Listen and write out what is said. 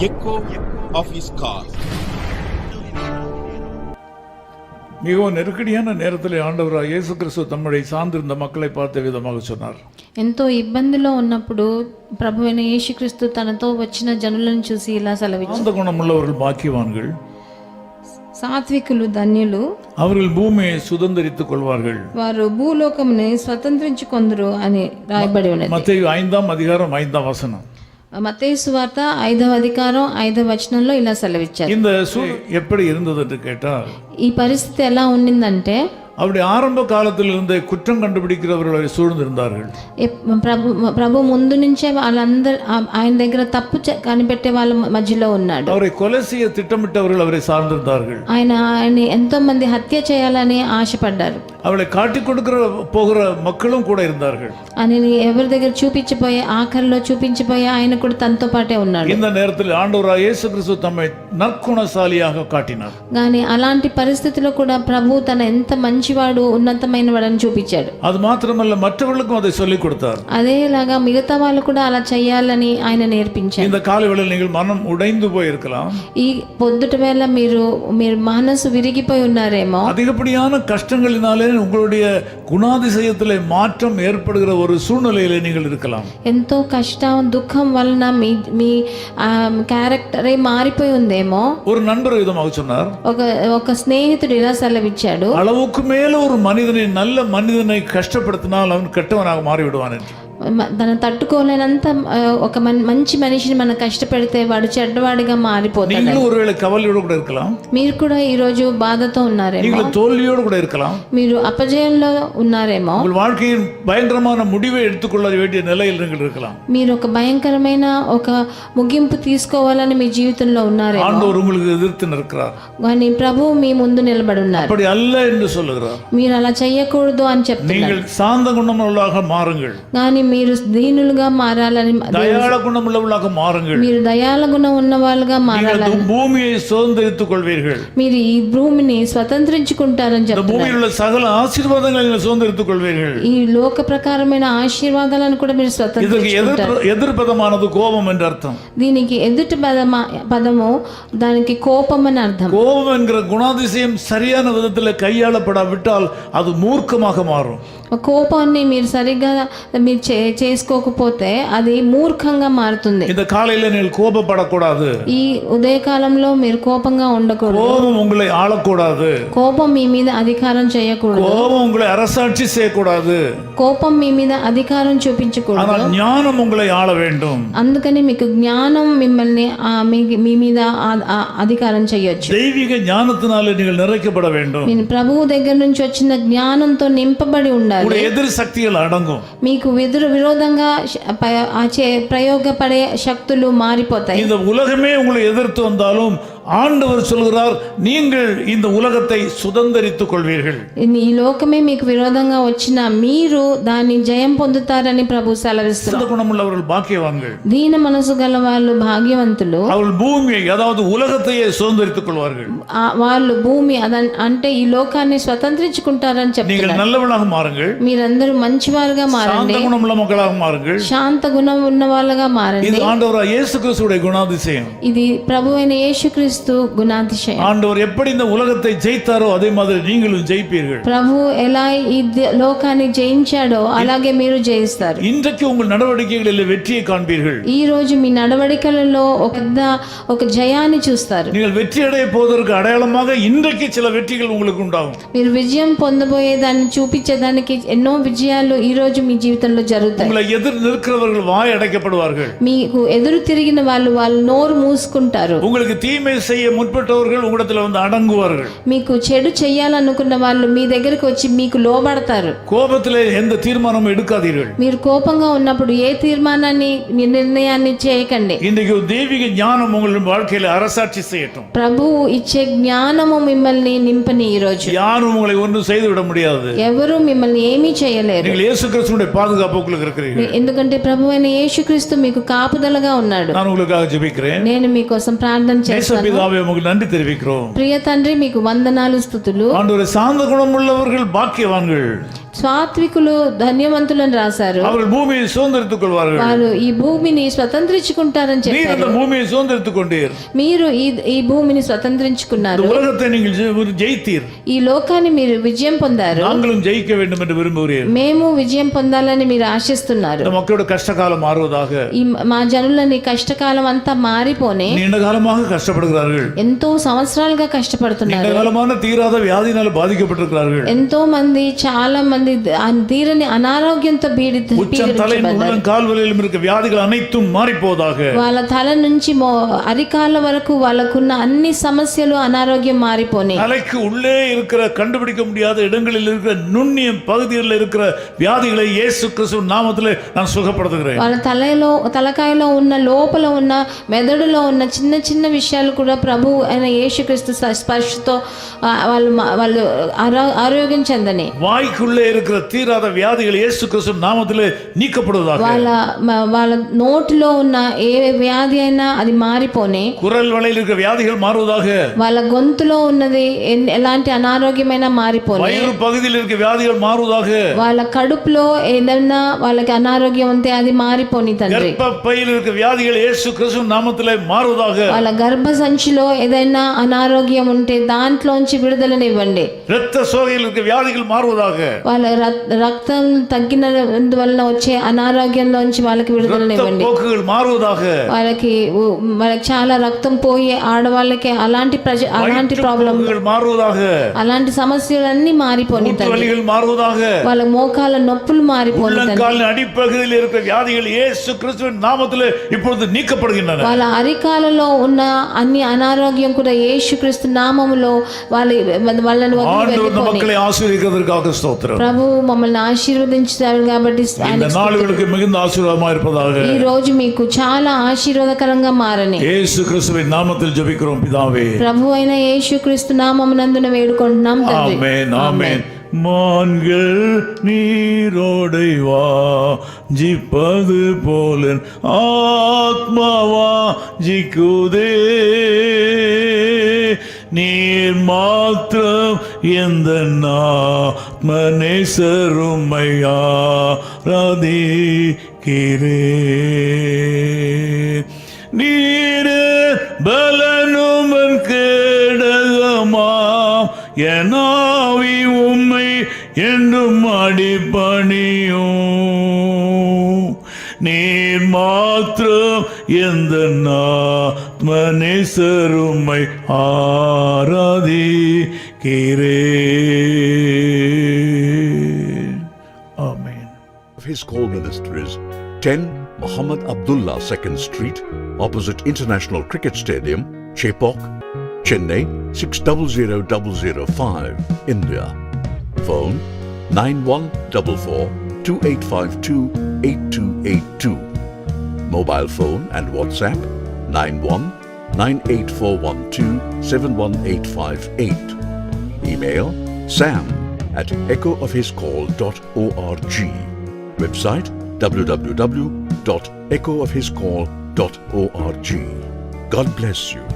echo of his call. மிகவும் நெருக்கடியான நேரத்தில் ஆண்டவராக இயேசு கிறிஸ்து தம்முடைய சார்ந்திருந்த மக்களை பார்த்த விதமாக சொன்னார் ఎంతో ఇబ్బందిలో ఉన్నప్పుడు ప్రభు అయిన యేసుక్రీస్తు తనతో వచ్చిన జనులను చూసి ఇలా సెలవిచ్చు சாந்த குணமுள்ளவர்கள் பாக்கியவான்கள் సాత్వికులు ధన్యులు அவர்கள் பூமியை சுதந்தரித்துக் கொள்வார்கள் వారు భూలోకముని స్వతంత్రించుకొందరు అని రాయబడి ఉన్నది மத்திய ஐந்தாம் அதிகாரம் ஐந்தாம் வசனம் మత్తయి వార్త ఐదవ అధికారం ఐదవ వచనంలో ఇలా సెలవిచ్చారు இந்த சூழ் எப்படி இருந்தது என்று கேட்டால் ఈ పరిస్థితి ఎలా ఉండిందంటే அவருடைய ஆரம்ப காலத்தில் இருந்த குற்றம் கண்டுபிடிக்கிறவர்களை சூழ்ந்திருந்தார்கள் ఎప్- ప్రభు ప్రభు ముందు నుంచే వాళ్ళందరూ ఆ- ఆయన దగ్గర తప్పు చే- కనిపెట్టే వాళ్ళ మధ్యలో ఉన్నాడు அவரை கொலை செய்ய திட்டமிட்டவர்கள் அவரை சார்ந்திருந்தார்கள் ఆయన ఆయన ఎంతో మంది హత్య చేయాలని ఆశపడ్డారు அவளை காட்டிக் கொடுக்கிற போகிற மக்களும் கூட இருந்தார்கள் ఆయనని ఎవరి దగ్గర చూపించిపోయే ఆఖరిలో చూపించిపోయే ఆయన కూడా తనతో పాటే ఉన్నాడు இந்த நேரத்தில் ஆண்டவராக இயேசு கிறிஸ்து தம்மை நற்குணசாலியாக காட்டினார் కానీ అలాంటి పరిస్థితిలో కూడా ప్రభు తన ఎంత మంచివాడు ఉన్నతమైన వాడని చూపించాడు அது மாத்திரமல்ல மற்றவர்களுக்கும் அதை சொல்லிக் கொடுத்தார் అదేలాగా మిగతా వాళ్ళు కూడా అలా చేయాలని ఆయన నేర్పించారు இந்த காலவேளையில் நீங்கள் மனம் உடைந்து போயிருக்கலாம் ఈ పొద్దుట వేళ మీరు మీరు మనసు విరిగిపోయి ఉన్నారేమో அதிகப்படியான கஷ்டங்களினாலே உங்களுடைய குணாதிசயத்திலே மாற்றம் ஏற்படுகிற ஒரு சூழ்நிலையிலே நீங்கள் இருக்கலாம் ఎంతో కష్టం దుఃఖం వలన మీ మీ క్యారెక్టరే మారిపోయి ఉందేమో ஒரு நண்பர் விதமாக சொன்னார் ఒక ఒక స్నేహితుడు ఇలా సెలవిచ్చాడు அளவுக்கு மேல ஒரு மனிதனை நல்ல மனிதனை கஷ்டப்படுத்தினால் அவன் கெட்டவனாக மாறிவிடுவான் என்று మ- తన తట్టుకోలేనంత ఆ, ఒక మన్- మంచి మనిషిని మనం కష్టపెడితే వాడు చెడ్డవాడిగా మారిపోతాడు நீங்களும் ஒருவேளை கவலையோடு கூட இருக்கலாம் మీరు కూడా ఈరోజు బాధతో ఉన్నారేమో நீங்கள் தோல்வியோடு கூட இருக்கலாம் మీరు అపజయంలో ఉన్నారేమో உங்கள் வாழ்க்கையின் பயங்கரமான முடிவை எடுத்துக்கொள்ள வேண்டிய நிலையில் நீங்கள் இருக்கலாம் మీరు ఒక భయంకరమైన ఒక ముగింపు తీసుకోవాలని మీ జీవితంలో ఉన్నారేమో ஆண்டவர் உங்களுக்கு எதிர்த்து நிற்கிறார் కానీ ప్రభు మీ ముందు నిలబడి ఉన్నారు அப்படி அல்ல என்று சொல்லுகிறார் మీరు అలా చెయ్యకూడదు అని చెప్తున్నారు நீங்கள் சாந்த குணமுள்ளவர்களாக மாறுங்கள் కానీ మీరు దీనులుగా మారాలని தயாள குணமுள்ளவர்களாக மாறுங்கள் మీరు దయాల గుణం ఉన్న వాళ్ళుగా நீங்கள் మారాలని இந்த பூமியை சுதந்திரித்துக் கொள்வீர்கள் మీరు ఈ భూమిని స్వతంత్రించుకుంటారని இந்த చెప్తున్నారు பூமியில் உள்ள சகல ஆசீர்வாதங்களை நீங்கள் சுதந்திரித்துக் கொள்வீர்கள் ఈ లోక ప్రకారమైన ఆశీర్వాదాలను కూడా మీరు இதற்கு స్వతంత్రించుకుంటారు எதிர் எதிர்பதமானது கோபம் என்று அர்த்தம் దీనికి ఎదుటి పదమ పదము దానికి కోపం అని అర్థం கோபம் என்கிற குணாதிசயம் சரியான விதத்தில் கையாளப்படாவிட்டால் அது மூர்க்கமாக மாறும் కోపాన్ని మీరు సరిగ్గా మీరు చే చేసుకోకపోతే అది మూర్ఖంగా మారుతుంది இந்த காலையில நீங்கள் கோபப்படக்கூடாது ఈ ఉదయకాలంలో మీరు కోపంగా ఉండకూడదు கோபம் உங்களை ஆளக்கூடாது కోపం మీ మీద అధికారం చేయకూడదు கோபம் உங்களை அரசாட்சி செய்யக்கூடாது కోపం మీ మీద అధికారం చూపించకూడదు ஆனால் ஞானம் உங்களை ஆள வேண்டும் అందుకని మీకు జ్ఞానం మిమ్మల్ని ఆ, మీ- మీ మీద ఆ- ఆ అధికారం చేయొచ్చు தெய்வீக ஞானத்தினாலே நீங்கள் நிறைக்கப்பட வேண்டும் నేను ప్రభువు దగ్గర నుంచి వచ్చిన జ్ఞానంతో నింపబడి ఉండాలి உங்களுடைய எதிர் சக்திகள் அடங்கும் మీకు ఎదురు విరోధంగా శ- ప- ఆ చే- ప్రయోగపడే శక్తులు మారిపోతాయి இந்த உலகமே உங்களை எதிர்த்து வந்தாலும் ஆண்டவர் சொல்கிறார் நீங்கள் இந்த உலகத்தை சுதந்தரித்துக் கொள்வீர்கள் ఈ లోకమే మీకు విరోధంగా వచ్చిన మీరు దాన్ని జయం పొందుతారని ప్రభు సెలవిస్తున్నారు சிறந்த குணமுள்ளவர்கள் பாக்கியவான்கள் దీన మనసు గల వాళ్ళు భాగ్యవంతులు அவர்கள் பூமியை அதாவது உலகத்தையே சுதந்தரித்துக் கொள்வார்கள் ఆ వాళ్ళు భూమి అదన్ అంటే ఈ లోకాన్ని స్వతంత్రించుకుంటారని చెప్తున్నారు நீங்கள் நல்லவர்களாக மாறுங்கள் మీరందరూ మంచివారుగా మారండి சாந்த குணமுள்ள மக்களாக மாறுங்கள் శాంత గుణం ఉన్న వాళ్ళగా మారండి இது ஆண்டவராக இயேசு கிறிஸ்துடைய குணாதிசயம் ఇది ప్రభు అయిన యేసుక్రీస్తు గుణాతిశయం ஆண்டவர் எப்படி இந்த உலகத்தை ஜெயித்தாரோ அதே மாதிரி நீங்களும் ஜெயிப்பீர்கள் ప్రభు ఎలా ఈ ద- లోకాన్ని జయించాడో అలాగే మీరు జయిస్తారు இன்றைக்கு உங்கள் நடவடிக்கைகளில் வெற்றியை காண்பீர்கள் ఈ రోజు మీ నడవడికలలో ఒక పెద్ద ఒక జయాన్ని చూస్తారు நீங்கள் வெற்றி அடைய போவதற்கு அடையாளமாக இன்றைக்கு சில வெற்றிகள் உங்களுக்கு உண்டாகும் మీరు విజయం పొందబోయేదాన్ని చూపించేదానికి ఎన్నో విజయాలు ఈ రోజు మీ జీవితంలో జరుగుతాయి உங்களை எதிர் நிற்கிறவர்கள் வாய் அடைக்கப்படுவார்கள் మీకు ఎదురు తిరిగిన వాళ్ళు వాళ్ళు నోరు మూసుకుంటారు உங்களுக்கு தீமை செய்ய முற்பட்டவர்கள் உங்களிடத்தில் வந்து அடங்குவார்கள் మీకు చెడు చెయ్యాలనుకున్న వాళ్ళు మీ దగ్గరికి వచ్చి మీకు లోబడతారు கோபத்திலே எந்த தீர்மானமும் எடுக்காதீர்கள் మీరు కోపంగా ఉన్నప్పుడు ఏ తీర్మానాన్ని మీ నిర్ణయాన్ని చేయకండి இன்றைக்கு ஒரு தெய்வீக ஞானம் உங்கள் வாழ்க்கையில அரசாட்சி செய்யட்டும் ప్రభువు ఇచ్చే జ్ఞానము మిమ్మల్ని నింపని ఈరోజు யாரும் உங்களை ஒன்றும் செய்து விட முடியாது ఎవరు మిమ్మల్ని ఏమీ చేయలేరు நீங்கள் இயேசு கிறிஸ்துடைய பாதுகாப்பு உங்களுக்கு இருக்கிறீர்கள் ఎందుకంటే ప్రభు అయిన యేసుక్రీస్తు మీకు కాపుదలగా ఉన్నాడు நான் உங்களுக்காக ஜெபிக்கிறேன் నేను మీకోసం ప్రార్థన చేస్తాను பிதாவே உங்களுக்கு நன்றி தெரிவிக்கிறோம். பிரிய தன்றி மீக்கு வந்தனாலு ஸ்துతులు ஒரு சாந்த குணம் உள்ளவர்கள் பாக்கியவான்கள். స్వాత్వికులు ధన్యవంతులని రాశారు அவர்கள் பூமியை சுதந்திரித்துக் கொள்வார்கள் వారు ఈ భూమిని స్వతంత్రించుకుంటారని நீர் చెప్పారు அந்த பூமியை சுதந்திரித்துக் கொண்டீர் మీరు ఈ ఈ భూమిని இந்த స్వతంత్రించుకున్నారు உலகத்தை நீங்கள் ஜெ- ஜெயித்தீர் ఈ లోకాన్ని మీరు విజయం పొందారు நாங்களும் ஜெயிக்க வேண்டும் என்று விரும்புகிறீர் మేము విజయం పొందాలని మీరు ఆశిస్తున్నారు இந்த மக்களோட கஷ்டகாலம் மாறுவதாக ఈ మా జనులని కష్టకాలం అంతా మారిపోనే நீண்ட காலமாக கஷ்டப்படுகிறார்கள் ఎంతో సంవత్సరాలుగా కష్టపడుతున్నారు நீண்ட காலமான தீராத வியாதியினால் பாதிக்கப்பட்டிருக்கிறார்கள் ఎంతో మంది చాలా మంది ఆ తీరని అనారోగ్యంతో పీడి உச்சம் தலை పీడించబడ్డారు முதலும் கால்வலிலும் இருக்க வியாதிகள் அனைத்தும் மாறி போவதாக వాళ్ళ తల నుంచి మో అరికాళ్ళ వరకు వాళ్ళకున్న అన్ని సమస్యలు అనారోగ్యం మారిపోయి தலைக்கு உள்ளே இருக்கிற கண்டுபிடிக்க முடியாத இடங்களில் இருக்கிற நுண்ணிய பகுதிகளில் இருக்கிற வியாதிகளை இயேசு கிறிஸ்து நாமத்திலே நான் சுகப்படுத்துகிறேன் వాళ్ళ తలలో తలకాయలో ఉన్న లోపల ఉన్న మెదడులో ఉన్న చిన్న చిన్న విషయాలు కూడా ప్రభు అయిన యేసుక్రీస్తు స్ప- స్పర్శతో ఆ, వాళ్ళు మా- వాళ్ళు ఆరో- ఆరోగ్యం చెందని வாய்க்குள்ளே இருக்கிற தீராத வியாதிகள் இயேசு கிறிஸ்து நாமத்திலே நீக்கப்படுவதாக వాళ్ళ మ- వాళ్ళ నోటిలో ఉన్న ఏ వ్యాధి అయినా అది మారిపోని குரல் வலையில் இருக்கிற வியாதிகள் மாறுவதாக వాళ్ళ గొంతులో ఉన్నది ఎన్- ఎలాంటి అనారోగ్యమైనా మారిపోని வயிறு பகுதியில் இருக்க வியாதிகள் மாறுவதாக వాళ్ళ కడుపులో ఏదైనా వాళ్ళకి అనారోగ్యం ఉంటే అది మారిపోని తండ్రి கர்ப்பப்பையில் இருக்க வியாதிகள் இயேசு கிறிஸ்து நாமத்திலே மாறுவதாக వాళ్ళ గర్భ సంచిలో ఏదైనా అనారోగ్యం ఉంటే దాంట్లోంచి విడుదలనివ్వండి இரத்த சோகையில் இருக்க வியாதிகள் மாறுவதாக వాళ్ళ రక్- రక్తం తగ్గినందువలన వచ్చే అనారోగ్యంలోంచి వాళ్ళకి இரத்த విడుదలనివ్వండి போக்குகள் மாறுவதாக వాళ్ళకి ఉ- వాళ్ళకి చాలా రక్తం పోయి ఆడవాళ్ళకి అలాంటి ప్రజ అలాంటి ప్రాబ్లం போக்குகள் மாறுவதாக అలాంటి సమస్యలన్నీ మారిపోని மூட்டு తండ్రి வலிகள் மாறுவதாக వాళ్ళ మోకాల నొప్పులు మారిపోని తండ్రి உள்ளங்காலின் அடிப்பகுதியில் இருக்கிற வியாதிகள் இயேசு கிறிஸ்துவின் நாமத்திலே இப்பொழுது நீக்கப்படுகின்றன వాళ్ళ అరికాలలో ఉన్న అన్ని అనారోగ్యం కూడా యేసుక్రీస్తు నామములో వాళ్ళ వాళ్ళని వదిలి ஆண்டவர் இந்த వెళ్ళిపోని மக்களை ஆசீர்வதிக்கிறதற்காக ஸ்தோத்திரம் ప్రభు మమ్మల్ని ఆశీర్వదించారు కాబట్టి இந்த ఆయనకు நாளுகளுக்கு மிகுந்த ஆசீர்வாதமா இருப்பதாக ఈ రోజు మీకు చాలా ఆశీర్వాదకరంగా మారని இயேசு கிறிஸ்துவின் நாமத்தில் ஜெபிக்கிறோம் பிதாவே ప్రభు అయిన యేసుక్రీస్తు నామమునందున వేడుకుంటున్నాం తండ్రి ஆமென் ஆமென் மான்கள் நீரோடை வா ஜிப்பது போல ஆத்மாவா ஜிக்குதே நீர் மாத்திரம் எந்த ஆத்மநேசருமையா ராதிக்கிறே நீர் பலனுமன் கேடகமாம் எனாவி உம்மை என்றும் அடிப்பணியும் நீர் மாத்திரம் எந்த ஆத்மநேசருமை ஆராதிக்கிறேன் ஆமென் of his call ministries 10 Muhammad Abdullah 2nd Street, opposite International Cricket Stadium, Chepok, Chennai 600005, India. Phone 9144 2852 8282. Mobile phone and WhatsApp 91 98412 71858. Email sam at echoofhiscall.org. Website www.echoofhiscall.org. God bless you.